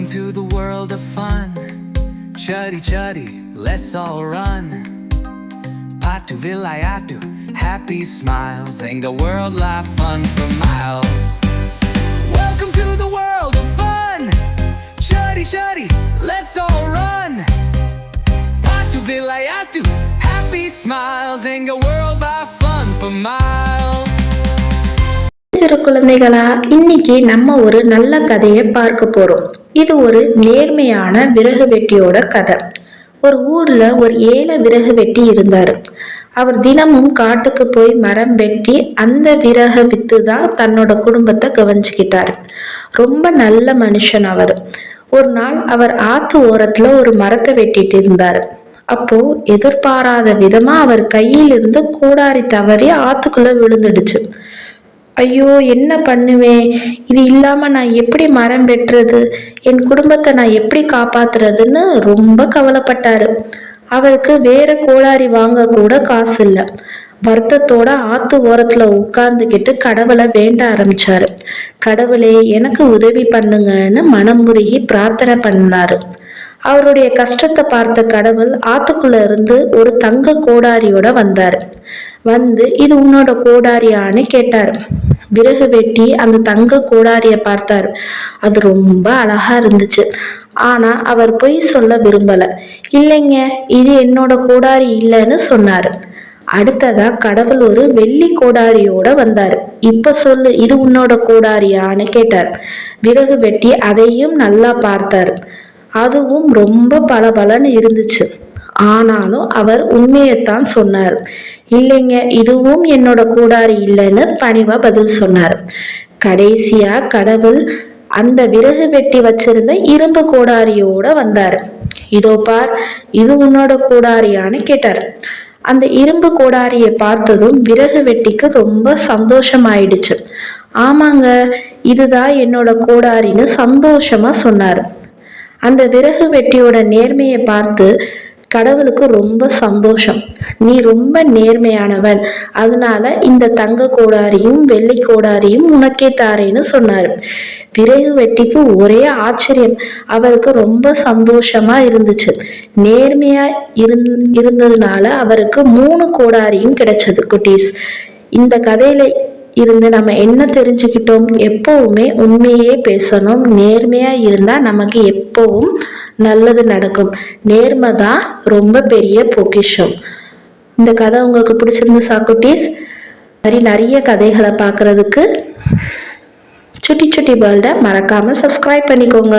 Welcome to the world of fun. Chuddy chuddy, let's all run. Patu vilayatu, happy smiles, ain't the world life fun for miles. Welcome to the world of fun. Chuddy chuddy, let's all run. Patu vilayatu, happy smiles, ain't the world life fun for miles. சிறு குழந்தைகளா? இன்னைக்கு நம்ம ஒரு நல்ல கதையை பார்க்க போறோம். இது ஒரு நேர்மையான விறகு வெட்டியோட கதை. ஒரு ஊர்ல ஒரு ஏழை விறகு வெட்டி இருந்தாரு. அவர் தினமும் காட்டுக்கு போய் மரம் வெட்டி அந்த விறகை வித்து தான் தன்னோட குடும்பத்தை கவனிச்சுக்கிட்டாரு. ரொம்ப நல்ல மனுஷன் அவர். ஒரு நாள் அவர் ஆத்து ஓரத்துல ஒரு மரத்தை வெட்டிட்டு இருந்தாரு. அப்போ எதிர்பாராத விதமா அவர் கையில் இருந்து கூடாரி தவறி ஆத்துக்குள்ள விழுந்துடுச்சு. ஐயோ என்ன பண்ணுவேன்? இது இல்லாமல் நான் எப்படி மரம் வெட்டுறது? என் குடும்பத்தை நான் எப்படி காப்பாத்துறதுன்னு ரொம்ப கவலைப்பட்டாரு. அவருக்கு வேற கோளாரி வாங்க கூட காசு இல்லை. வருத்தத்தோட ஆத்து ஓரத்துல உட்கார்ந்துக்கிட்டு கடவுளை வேண்ட ஆரம்பிச்சாரு. கடவுளே எனக்கு உதவி பண்ணுங்கன்னு மனமுருகி பிரார்த்தனை பண்ணாரு. அவருடைய கஷ்டத்தை பார்த்த கடவுள் ஆத்துக்குள்ள இருந்து ஒரு தங்க கோடாரியோட வந்தார். வந்து இது உன்னோட கோடாரியான்னு கேட்டார். விறகு வெட்டி அந்த தங்க கோடாரிய பார்த்தார். அது ரொம்ப அழகா இருந்துச்சு. ஆனா அவர் பொய் சொல்ல விரும்பல. இல்லைங்க இது என்னோட கோடாரி இல்லைன்னு சொன்னாரு. அடுத்ததா கடவுள் ஒரு வெள்ளி கோடாரியோட வந்தார். இப்ப சொல்லு இது உன்னோட கோடாரியான்னு கேட்டார். விறகு வெட்டி அதையும் நல்லா பார்த்தாரு. அதுவும் ரொம்ப பளபளன்னு இருந்துச்சு. ஆனாலும் அவர் உண்மையைத்தான் சொன்னார். இல்லைங்க இதுவும் என்னோட கூடாரி இல்லைன்னு பணிவா பதில் சொன்னார். கடைசியா கடவுள் அந்த விறகு வெட்டி வச்சிருந்த இரும்பு கோடாரியோட வந்தார். இதோ பார் இது உன்னோட கோடாரியான்னு கேட்டார். அந்த இரும்பு கோடாரியை பார்த்ததும் விறகு வெட்டிக்கு ரொம்ப சந்தோஷமாயிடுச்சு. ஆமாங்க இதுதான் என்னோட கோடாரின்னு சந்தோஷமா சொன்னார். அந்த விறகு வெட்டியோட நேர்மையை பார்த்து கடவுளுக்கு ரொம்ப சந்தோஷம். நீ ரொம்ப நேர்மையானவன். அதனால இந்த தங்க கோடாரியும் வெள்ளை கோடாரியும் உனக்கே தாரேன்னு சொன்னார். விறகு வெட்டிக்கு ஒரே ஆச்சரியம். அவருக்கு ரொம்ப சந்தோஷமா இருந்துச்சு. நேர்மையா இருந் இருந்ததுனால அவருக்கு மூணு கோடாரியும் கிடைச்சது குட்டீஸ். இந்த கதையில இருந்து நம்ம என்ன தெரிஞ்சுக்கிட்டோம் எப்பவுமே உண்மையே பேசணும். நேர்மையா இருந்தா நமக்கு எப்பவும் நல்லது நடக்கும். நேர்மை தான் ரொம்ப பெரிய பொக்கிஷம். இந்த கதை உங்களுக்கு பிடிச்சிருந்த சாக்குட்டீஸ்? மாதிரி நிறைய கதைகளை பார்க்கறதுக்கு சுட்டி சுட்டி வேர்ல்டை மறக்காம சப்ஸ்கிரைப் பண்ணிக்கோங்க.